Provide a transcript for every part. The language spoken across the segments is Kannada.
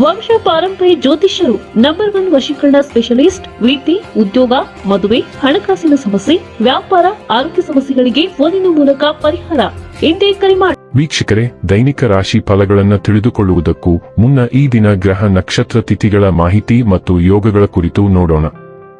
ವಂಶ ಪಾರಂಪರ್ಯ ಜ್ಯೋತಿಷ್ಯರು ನಂಬರ್ ಒನ್ ವಶೀಕರಣ ಸ್ಪೆಷಲಿಸ್ಟ್ ವೃತ್ತಿ ಉದ್ಯೋಗ, ಮದುವೆ, ಹಣಕಾಸಿನ ಸಮಸ್ಯೆ, ವ್ಯಾಪಾರ, ಆರೋಗ್ಯ ಸಮಸ್ಯೆಗಳಿಗೆ ಫೋನಿನ ಮೂಲಕ ಪರಿಹಾರ. ಇಂದೇ ಕರೆ ಮಾಡಿ ವೀಕ್ಷಕರೇ, ದೈನಿಕ ರಾಶಿ ಫಲಗಳನ್ನು ತಿಳಿದುಕೊಳ್ಳುವುದಕ್ಕೂ ಮುನ್ನ ಈ ದಿನ ಗ್ರಹ ನಕ್ಷತ್ರ ತಿಥಿಗಳ ಮಾಹಿತಿ ಮತ್ತು ಯೋಗಗಳ ಕುರಿತು ನೋಡೋಣ.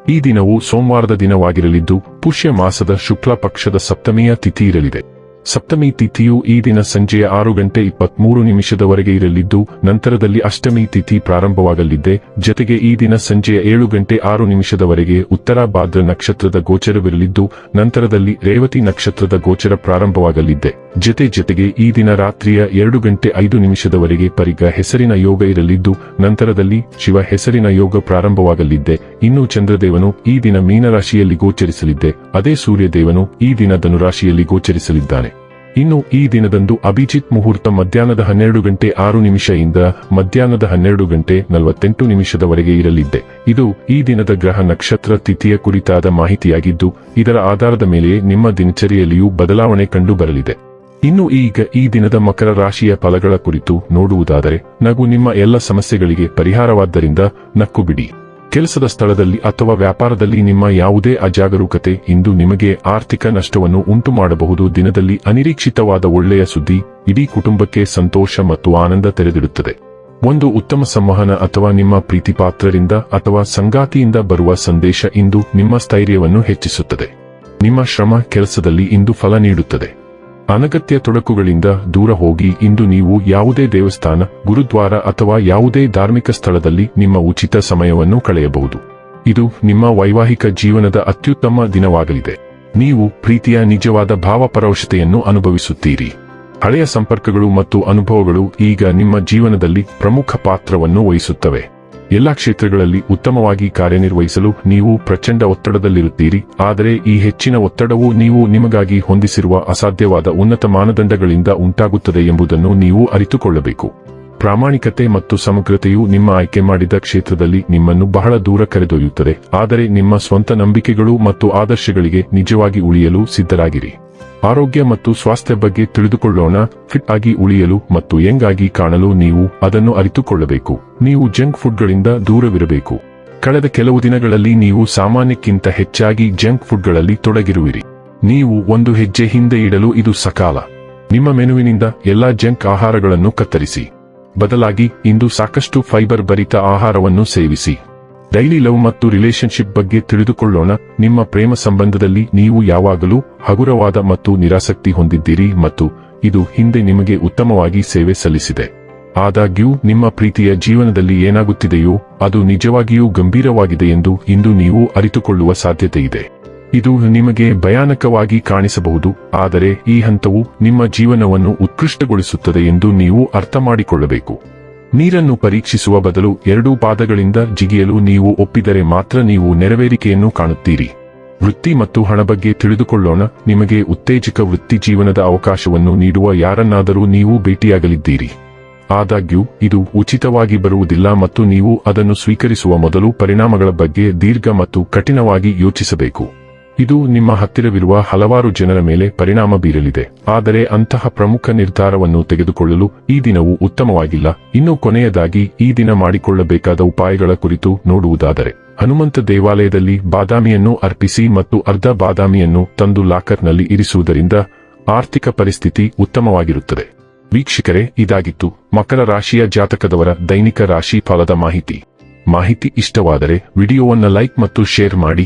ಈ ದಿನವು ಸೋಮವಾರದ ದಿನವಾಗಿರಲಿದ್ದು, ಪುಷ್ಯ ಮಾಸದ ಶುಕ್ಲ ಪಕ್ಷದ ಸಪ್ತಮಿಯ ತಿಥಿ ಇರಲಿದೆ. ಸಪ್ತಮಿ ತಿಥಿಯು ಈ ದಿನ ಸಂಜೆಯ ಆರು ಗಂಟೆ ಇಪ್ಪತ್ಮೂರು ನಿಮಿಷದವರೆಗೆ ಇರಲಿದ್ದು, ನಂತರದಲ್ಲಿ ಅಷ್ಟಮಿ ತಿಥಿ ಪ್ರಾರಂಭವಾಗಲಿದ್ದೆ ಜತೆಗೆ ಈ ದಿನ ಸಂಜೆಯ ಏಳು ಗಂಟೆ ಆರು ನಿಮಿಷದವರೆಗೆ ಉತ್ತರ ಭಾದ್ರ ನಕ್ಷತ್ರದ ಗೋಚರವಿರಲಿದ್ದು, ನಂತರದಲ್ಲಿ ರೇವತಿ ನಕ್ಷತ್ರದ ಗೋಚರ ಪ್ರಾರಂಭವಾಗಲಿದೆ. ಜತೆ ಜೊತೆಗೆ ಈ ದಿನ ರಾತ್ರಿಯ ಎರಡು ಗಂಟೆ ಐದು ನಿಮಿಷದವರೆಗೆ ಪರಿಗ ಹೆಸರಿನ ಯೋಗ ಇರಲಿದ್ದು, ನಂತರದಲ್ಲಿ ಶಿವ ಹೆಸರಿನ ಯೋಗ ಪ್ರಾರಂಭವಾಗಲಿದ್ದೆ ಇನ್ನು ಚಂದ್ರದೇವನು ಈ ದಿನ ಮೀನರಾಶಿಯಲ್ಲಿ ಗೋಚರಿಸಲಿದ್ದೆ. ಅದೇ ಸೂರ್ಯದೇವನು ಈ ದಿನ ಧನುರಾಶಿಯಲ್ಲಿ ಗೋಚರಿಸಲಿದ್ದಾನೆ. ಇನ್ನು ಈ ದಿನದಂದು ಅಭಿಜಿತ್ ಮುಹೂರ್ತ ಮಧ್ಯಾಹ್ನದ ಹನ್ನೆರಡು ಗಂಟೆ ಆರು ನಿಮಿಷದಿಂದ ಮಧ್ಯಾಹ್ನದ ಹನ್ನೆರಡು ಗಂಟೆ ನಲವತ್ತೆಂಟು ನಿಮಿಷದವರೆಗೆ ಇರಲಿದ್ದೆ. ಇದು ಈ ದಿನದ ಗ್ರಹ ನಕ್ಷತ್ರ ತಿಥಿಯ ಕುರಿತಾದ ಮಾಹಿತಿಯಾಗಿದ್ದು, ಇದರ ಆಧಾರದ ಮೇಲೆಯೇ ನಿಮ್ಮ ದಿನಚರಿಯಲ್ಲಿಯೂ ಬದಲಾವಣೆ ಕಂಡು ಬರಲಿದೆ ಇನ್ನು ಈಗ ಈ ದಿನದ ಮಕರ ರಾಶಿಯ ಫಲಗಳ ಕುರಿತು ನೋಡುವುದಾದರೆ, ನಗು ನಿಮ್ಮ ಎಲ್ಲ ಸಮಸ್ಯೆಗಳಿಗೆ ಪರಿಹಾರವಾದ್ದರಿಂದ ನಕ್ಕು ಬಿಡಿ. ಕೆಲಸದ ಸ್ಥಳದಲ್ಲಿ ಅಥವಾ ವ್ಯಾಪಾರದಲ್ಲಿ ನಿಮ್ಮ ಯಾವುದೇ ಅಜಾಗರೂಕತೆ ಇಂದು ನಿಮಗೆ ಆರ್ಥಿಕ ನಷ್ಟವನ್ನು ಉಂಟು ಮಾಡಬಹುದು ದಿನದಲ್ಲಿ ಅನಿರೀಕ್ಷಿತವಾದ ಒಳ್ಳೆಯ ಸುದ್ದಿ, ಇಡೀ ಕುಟುಂಬಕ್ಕೆ ಸಂತೋಷ ಮತ್ತು ಆನಂದ ತೆರೆದಿಡುತ್ತದೆ. ಒಂದು ಉತ್ತಮ ಸಂವಹನ ಅಥವಾ ನಿಮ್ಮ ಪ್ರೀತಿಪಾತ್ರರಿಂದ ಅಥವಾ ಸಂಗಾತಿಯಿಂದ ಬರುವ ಸಂದೇಶ ಇಂದು ನಿಮ್ಮ ಸ್ಥೈರ್ಯವನ್ನು ಹೆಚ್ಚಿಸುತ್ತದೆ. ನಿಮ್ಮ ಶ್ರಮ ಕೆಲಸದಲ್ಲಿ ಇಂದು ಫಲ ನೀಡುತ್ತದೆ. ಅನಗತ್ಯ ತೊಡಕುಗಳಿಂದ ದೂರ ಹೋಗಿ ಇಂದು ನೀವು ಯಾವುದೇ ದೇವಸ್ಥಾನ, ಗುರುದ್ವಾರ ಅಥವಾ ಯಾವುದೇ ಧಾರ್ಮಿಕ ಸ್ಥಳದಲ್ಲಿ ನಿಮ್ಮ ಉಚಿತ ಸಮಯವನ್ನು ಕಳೆಯಬಹುದು. ಇದು ನಿಮ್ಮ ವೈವಾಹಿಕ ಜೀವನದ ಅತ್ಯುತ್ತಮ ದಿನವಾಗಲಿದೆ. ನೀವು ಪ್ರೀತಿಯ ನಿಜವಾದ ಭಾವಪರವಶತೆಯನ್ನು ಅನುಭವಿಸುತ್ತೀರಿ. ಹಳೆಯ ಸಂಪರ್ಕಗಳು ಮತ್ತು ಅನುಭವಗಳು ಈಗ ನಿಮ್ಮ ಜೀವನದಲ್ಲಿ ಪ್ರಮುಖ ಪಾತ್ರವನ್ನು ವಹಿಸುತ್ತವೆ. ಎಲ್ಲಾ ಕ್ಷೇತ್ರಗಳಲ್ಲಿ ಉತ್ತಮವಾಗಿ ಕಾರ್ಯನಿರ್ವಹಿಸಲು ನೀವು ಪ್ರಚಂಡ ಒತ್ತಡದಲ್ಲಿರುತ್ತೀರಿ. ಆದರೆ ಈ ಹೆಚ್ಚಿನ ಒತ್ತಡವು ನೀವು ನಿಮಗಾಗಿ ಹೊಂದಿಸಿರುವ ಅಸಾಧ್ಯವಾದ ಉನ್ನತ ಮಾನದಂಡಗಳಿಂದ ಉಂಟಾಗುತ್ತದೆ ಎಂಬುದನ್ನು ನೀವು ಅರಿತುಕೊಳ್ಳಬೇಕು. ಪ್ರಾಮಾಣಿಕತೆ ಮತ್ತು ಸಮಗ್ರತೆಯು ನಿಮ್ಮ ಆಯ್ಕೆ ಮಾಡಿದ ಕ್ಷೇತ್ರದಲ್ಲಿ ನಿಮ್ಮನ್ನು ಬಹಳ ದೂರ ಕರೆದೊಯ್ಯುತ್ತದೆ. ಆದರೆ ನಿಮ್ಮ ಸ್ವಂತ ನಂಬಿಕೆಗಳು ಮತ್ತು ಆದರ್ಶಗಳಿಗೆ ನಿಜವಾಗಿ ಉಳಿಯಲು ಸಿದ್ಧರಾಗಿರಿ. ಆರೋಗ್ಯ ಮತ್ತು ಸ್ವಾಸ್ಥ್ಯ ಬಗ್ಗೆ ತಿಳಿದುಕೊಳ್ಳೋಣ, ಫಿಟ್ ಆಗಿ ಉಳಿಯಲು ಮತ್ತು ಯಂಗಾಗಿ ಕಾಣಲು ನೀವು ಅದನ್ನು ಅರಿತುಕೊಳ್ಳಬೇಕು. ನೀವು ಜಂಕ್ ಫುಡ್ಗಳಿಂದ ದೂರವಿರಬೇಕು. ಕಳೆದ ಕೆಲವು ದಿನಗಳಲ್ಲಿ ನೀವು ಸಾಮಾನ್ಯಕ್ಕಿಂತ ಹೆಚ್ಚಾಗಿ ಜಂಕ್ ಫುಡ್ಗಳಲ್ಲಿ ತೊಡಗಿರುವಿರಿ. ನೀವು ಒಂದು ಹೆಜ್ಜೆ ಹಿಂದೆ ಇಡಲು ಇದು ಸಕಾಲ. ನಿಮ್ಮ ಮೆನುವಿನಿಂದ ಎಲ್ಲಾ ಜಂಕ್ ಆಹಾರಗಳನ್ನು ಕತ್ತರಿಸಿ. ಬದಲಾಗಿ, ಇಂದು ಸಾಕಷ್ಟು ಫೈಬರ್ ಭರಿತ ಆಹಾರವನ್ನು ಸೇವಿಸಿ. ಡೈಲಿ ಲವ್ ಮತ್ತು ರಿಲೇಶನ್ಶಿಪ್ ಬಗ್ಗೆ ತಿಳಿದುಕೊಳ್ಳೋಣ. ನಿಮ್ಮ ಪ್ರೇಮ ಸಂಬಂಧದಲ್ಲಿ ನೀವು ಯಾವಾಗಲೂ ಹಗುರವಾದ ಮತ್ತು ನಿರಾಸಕ್ತಿ ಹೊಂದಿದ್ದೀರಿ ಮತ್ತು ಇದು ಹಿಂದೆ ನಿಮಗೆ ಉತ್ತಮವಾಗಿ ಸೇವೆ ಸಲ್ಲಿಸಿದೆ. ಆದಾಗ್ಯೂ, ನಿಮ್ಮ ಪ್ರೀತಿಯ ಜೀವನದಲ್ಲಿ ಏನಾಗುತ್ತಿದೆಯೋ, ಅದು ನಿಜವಾಗಿಯೂ ಗಂಭೀರವಾಗಿದೆ ಎಂದು ಇಂದು ನೀವು ಅರಿತುಕೊಳ್ಳುವ ಸಾಧ್ಯತೆಯಿದೆ ಇದು. ನಿಮಗೆ ಭಯಾನಕವಾಗಿ ಕಾಣಿಸಬಹುದು, ಆದರೆ ಈ ಹಂತವು ನಿಮ್ಮ ಜೀವನವನ್ನು ಉತ್ಕೃಷ್ಟಗೊಳಿಸುತ್ತದೆ ಎಂದು ನೀವು ಅರ್ಥ ಮಾಡಿಕೊಳ್ಳಬೇಕು ನೀರನ್ನು ಪರೀಕ್ಷಿಸುವ ಬದಲು ಎರಡೂ ಪಾದಗಳಿಂದ ಜಿಗಿಯಲು ನೀವು ಒಪ್ಪಿದರೆ ಮಾತ್ರ ನೀವು ನೆರವೇರಿಕೆಯನ್ನು ಕಾಣುತ್ತೀರಿ. ವೃತ್ತಿ ಮತ್ತು ಹಣ ಬಗ್ಗೆ ತಿಳಿದುಕೊಳ್ಳೋಣ. ನಿಮಗೆ ಉತ್ತೇಜಕ ವೃತ್ತಿ ಜೀವನದ ಅವಕಾಶವನ್ನು ನೀಡುವ ಯಾರನ್ನಾದರೂ ನೀವು ಭೇಟಿಯಾಗಲಿದ್ದೀರಿ. ಆದಾಗ್ಯೂ, ಇದು ಉಚಿತವಾಗಿ ಬರುವುದಿಲ್ಲ ಮತ್ತು ನೀವು ಅದನ್ನು ಸ್ವೀಕರಿಸುವ ಮೊದಲು ಪರಿಣಾಮಗಳ ಬಗ್ಗೆ ದೀರ್ಘ ಮತ್ತು ಕಠಿಣವಾಗಿ ಯೋಚಿಸಬೇಕು. ಇದು ನಿಮ್ಮ ಹತ್ತಿರವಿರುವ ಹಲವಾರು ಜನರ ಮೇಲೆ ಪರಿಣಾಮ ಬೀರಲಿದೆ. ಆದರೆ ಅಂತಹ ಪ್ರಮುಖ ನಿರ್ಧಾರವನ್ನು ತೆಗೆದುಕೊಳ್ಳಲು ಈ ದಿನವು ಉತ್ತಮವಾಗಿಲ್ಲ. ಇನ್ನು ಕೊನೆಯದಾಗಿ ಈ ದಿನ ಮಾಡಿಕೊಳ್ಳಬೇಕಾದ ಉಪಾಯಗಳ ಕುರಿತು ನೋಡುವುದಾದರೆ, ಹನುಮಂತ ದೇವಾಲಯದಲ್ಲಿ ಬಾದಾಮಿಯನ್ನು ಅರ್ಪಿಸಿ ಮತ್ತು ಅರ್ಧ ಬಾದಾಮಿಯನ್ನು ತಂದು ಲಾಕರ್ನಲ್ಲಿ ಇರಿಸುವುದರಿಂದ ಆರ್ಥಿಕ ಪರಿಸ್ಥಿತಿ ಉತ್ತಮವಾಗಿರುತ್ತದೆ. ವೀಕ್ಷಕರೇ, ಇದಾಗಿತ್ತು ಮಕರ ರಾಶಿಯ ಜಾತಕದವರ ದೈನಿಕ ರಾಶಿ ಫಲದ ಮಾಹಿತಿ. ಮಾಹಿತಿ ಇಷ್ಟವಾದರೆ ವಿಡಿಯೋವನ್ನು ಲೈಕ್ ಮತ್ತು ಶೇರ್ ಮಾಡಿ.